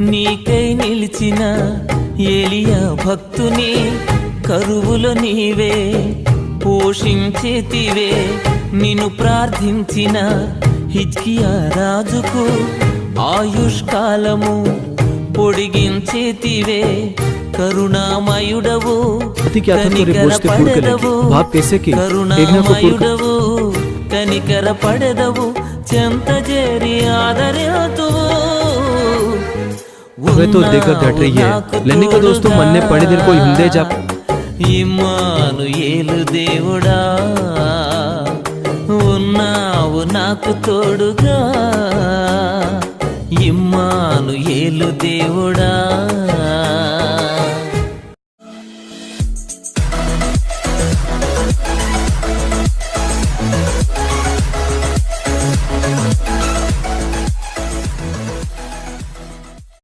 నీకై నిలిచిన ఏలియా భక్తుని కరువులో నీవే పోషించేతివే. నిన్ను ప్రార్థించిన హిజ్కియా రాజుకు ఆయుష్కాలము పొడిగించేతివే. కరుణామయుడవు కనికరపడదవు కరుణామయుడవు కనికరపడదవు చెంత చేరి ఆదరేతు हमें तो देकर डट रही है लेने का दोस्तों मन ने पढ़े दिन को हिंदे जा ఇమ్మాను ఏలు దేవుడా ఉన్నావు నాకు తోడుగా ఇమ్మాను ఏలు దేవుడా